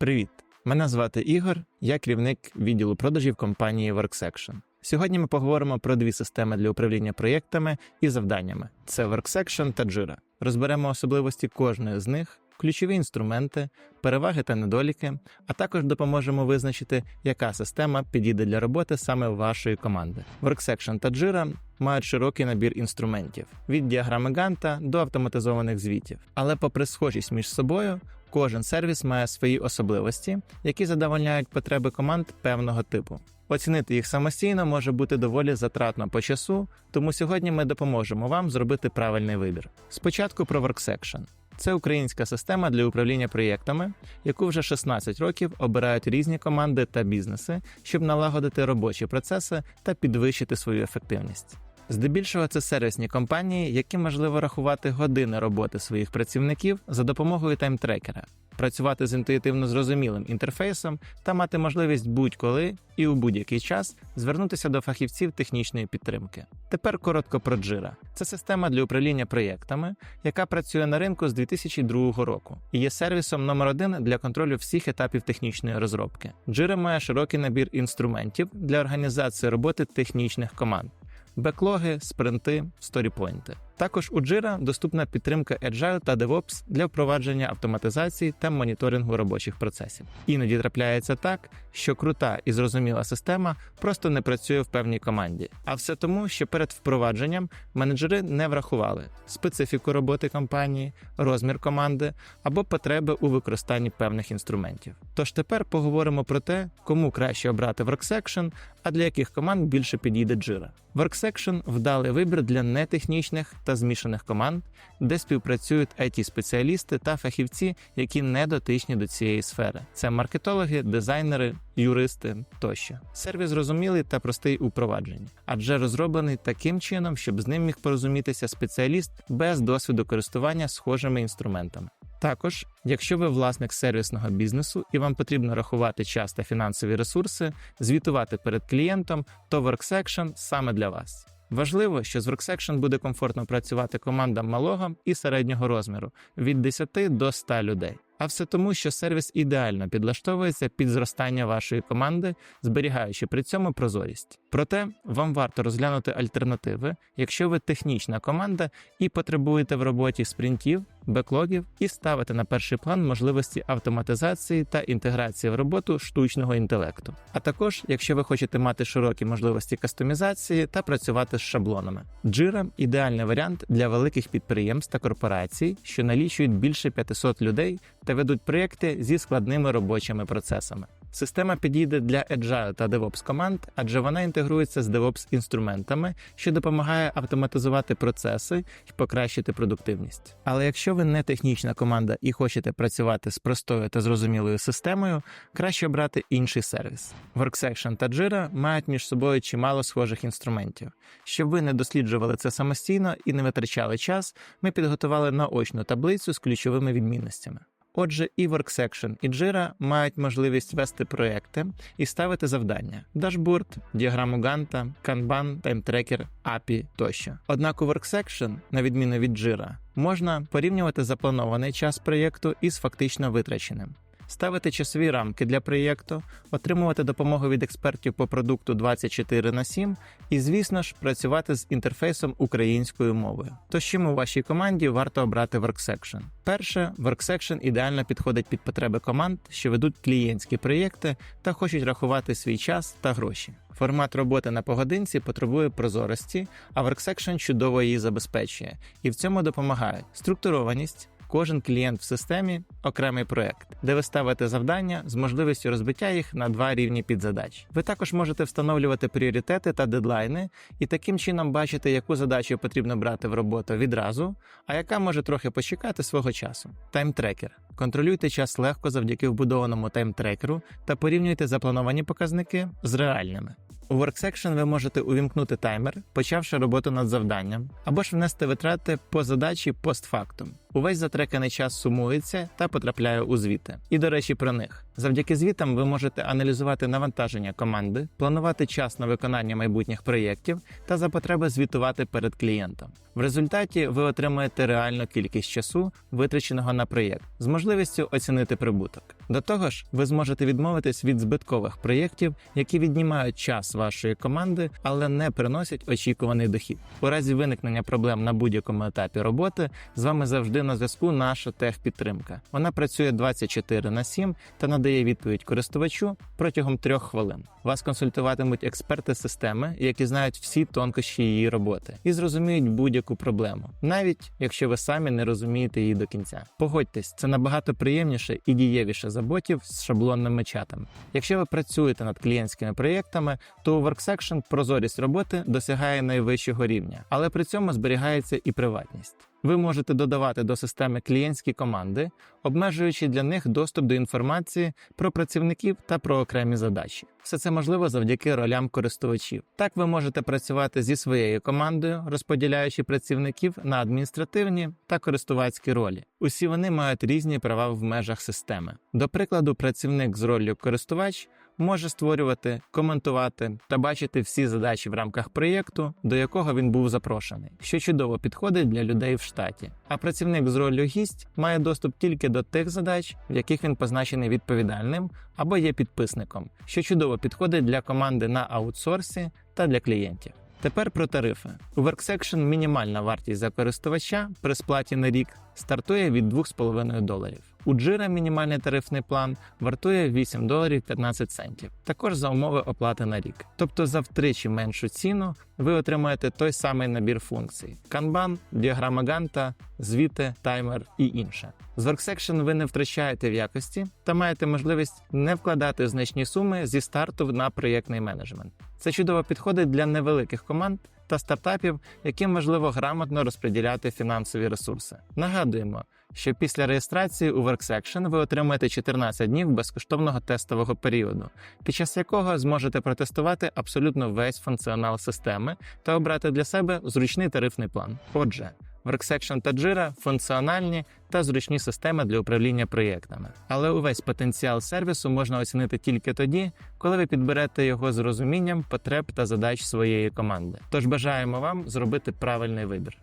Привіт! Мене звати Ігор, я керівник відділу продажів компанії WorkSection. Сьогодні ми поговоримо про дві системи для управління проєктами і завданнями: це WorkSection та Jira. Розберемо особливості кожної з них, ключові інструменти, переваги та недоліки, а також допоможемо визначити, яка система підійде для роботи саме вашої команди. WorkSection та Jira мають широкий набір інструментів від діаграми Ганта до автоматизованих звітів. Але, попри схожість між собою, кожен сервіс має свої особливості, які задовольняють потреби команд певного типу. Оцінити їх самостійно може бути доволі затратно по часу, тому сьогодні ми допоможемо вам зробити правильний вибір. Спочатку про WorkSection. Це українська система для управління проєктами, яку вже 16 років обирають різні команди та бізнеси, щоб налагодити робочі процеси та підвищити свою ефективність. Здебільшого це сервісні компанії, які можливо рахувати години роботи своїх працівників за допомогою таймтрекера, працювати з інтуїтивно зрозумілим інтерфейсом та мати можливість будь-коли і у будь-який час звернутися до фахівців технічної підтримки. Тепер коротко про Jira. Це система для управління проєктами, яка працює на ринку з 2002 року і є сервісом номер один для контролю всіх етапів технічної розробки. Jira має широкий набір інструментів для організації роботи технічних команд беклоги, спринти, сторіпойнти. Також у Jira доступна підтримка Agile та DevOps для впровадження автоматизації та моніторингу робочих процесів. Іноді трапляється так, що крута і зрозуміла система просто не працює в певній команді, а все тому, що перед впровадженням менеджери не врахували специфіку роботи компанії, розмір команди або потреби у використанні певних інструментів. Тож тепер поговоримо про те, кому краще обрати WorkSection, а для яких команд більше підійде Jira. WorkSection – вдалий вибір для нетехнічних та змішаних команд, де співпрацюють it спеціалісти та фахівці, які не дотичні до цієї сфери. Це маркетологи, дизайнери, юристи тощо. Сервіс зрозумілий та простий у провадженні, адже розроблений таким чином, щоб з ним міг порозумітися спеціаліст без досвіду користування схожими інструментами. Також, якщо ви власник сервісного бізнесу і вам потрібно рахувати час та фінансові ресурси, звітувати перед клієнтом, то WorkSection саме для вас. Важливо, що з WorkSection буде комфортно працювати командам малого і середнього розміру від 10 до 100 людей. А все тому, що сервіс ідеально підлаштовується під зростання вашої команди, зберігаючи при цьому прозорість. Проте вам варто розглянути альтернативи, якщо ви технічна команда і потребуєте в роботі спринтів, беклогів і ставити на перший план можливості автоматизації та інтеграції в роботу штучного інтелекту. А також, якщо ви хочете мати широкі можливості кастомізації та працювати з шаблонами. Jira – ідеальний варіант для великих підприємств та корпорацій, що налічують більше 500 людей та ведуть проєкти зі складними робочими процесами. Система підійде для Agile та DevOps команд, адже вона інтегрується з DevOps інструментами, що допомагає автоматизувати процеси і покращити продуктивність. Але якщо ви не технічна команда і хочете працювати з простою та зрозумілою системою, краще обрати інший сервіс. WorkSection та Jira мають між собою чимало схожих інструментів. Щоб ви не досліджували це самостійно і не витрачали час, ми підготували наочну таблицю з ключовими відмінностями. Отже, і WorkSection, і Jira мають можливість вести проекти і ставити завдання: дашборд, діаграму Ганта, Kanban, таймтрекер, API тощо. Однак у WorkSection, на відміну від Jira, можна порівнювати запланований час проєкту із фактично витраченим ставити часові рамки для проєкту, отримувати допомогу від експертів по продукту 24 на 7 і, звісно ж, працювати з інтерфейсом українською мовою. Тож чим у вашій команді варто обрати WorkSection? Перше, WorkSection ідеально підходить під потреби команд, що ведуть клієнтські проєкти та хочуть рахувати свій час та гроші. Формат роботи на погодинці потребує прозорості, а WorkSection чудово її забезпечує, і в цьому допомагають структурованість. Кожен клієнт в системі окремий проект, де ви ставите завдання з можливістю розбиття їх на два рівні підзадач. Ви також можете встановлювати пріоритети та дедлайни і таким чином бачити, яку задачу потрібно брати в роботу відразу, а яка може трохи почекати свого часу. Таймтрекер. Контролюйте час легко завдяки вбудованому таймтрекеру та порівнюйте заплановані показники з реальними. У WorkSection ви можете увімкнути таймер, почавши роботу над завданням, або ж внести витрати по задачі постфактум. Увесь затреканий час сумується та потрапляє у звіти. І до речі, про них завдяки звітам ви можете аналізувати навантаження команди, планувати час на виконання майбутніх проєктів та за потреби звітувати перед клієнтом. В результаті ви отримуєте реальну кількість часу, витраченого на проєкт, з можливістю оцінити прибуток. До того ж, ви зможете відмовитись від збиткових проєктів, які віднімають час вашої команди, але не приносять очікуваний дохід. У разі виникнення проблем на будь-якому етапі роботи з вами завжди на зв'язку наша техпідтримка. Вона працює 24 на 7 та надає відповідь користувачу протягом трьох хвилин. Вас консультуватимуть експерти системи, які знають всі тонкощі її роботи і зрозуміють будь-яку проблему, навіть якщо ви самі не розумієте її до кінця. Погодьтесь, це набагато приємніше і дієвіше за ботів з шаблонними чатами. Якщо ви працюєте над клієнтськими проєктами, то у WorkSection прозорість роботи досягає найвищого рівня, але при цьому зберігається і приватність. Ви можете додавати до системи клієнтські команди, обмежуючи для них доступ до інформації про працівників та про окремі задачі. Все це можливо завдяки ролям користувачів. Так ви можете працювати зі своєю командою, розподіляючи працівників на адміністративні та користувацькі ролі. Усі вони мають різні права в межах системи. До прикладу, працівник з роллю користувач може створювати, коментувати та бачити всі задачі в рамках проєкту, до якого він був запрошений, що чудово підходить для людей в штаті. А працівник з роллю гість має доступ тільки до тих задач, в яких він позначений відповідальним або є підписником, що чудово підходить для команди на аутсорсі та для клієнтів. Тепер про тарифи. У WorkSection мінімальна вартість за користувача при сплаті на рік стартує від 2,5 доларів. У Jira мінімальний тарифний план вартує 8 доларів 15 центів, також за умови оплати на рік. Тобто за втричі меншу ціну ви отримаєте той самий набір функцій: Kanban, діаграма Ганта, звіти, таймер і інше. З WorkSection ви не втрачаєте в якості та маєте можливість не вкладати значні суми зі старту на проєктний менеджмент. Це чудово підходить для невеликих команд та стартапів, яким важливо грамотно розподіляти фінансові ресурси. Нагадуємо, що після реєстрації у WorkSection ви отримаєте 14 днів безкоштовного тестового періоду, під час якого зможете протестувати абсолютно весь функціонал системи та обрати для себе зручний тарифний план. Отже, WorkSection та Jira – функціональні та зручні системи для управління проєктами. Але увесь потенціал сервісу можна оцінити тільки тоді, коли ви підберете його з розумінням потреб та задач своєї команди. Тож бажаємо вам зробити правильний вибір.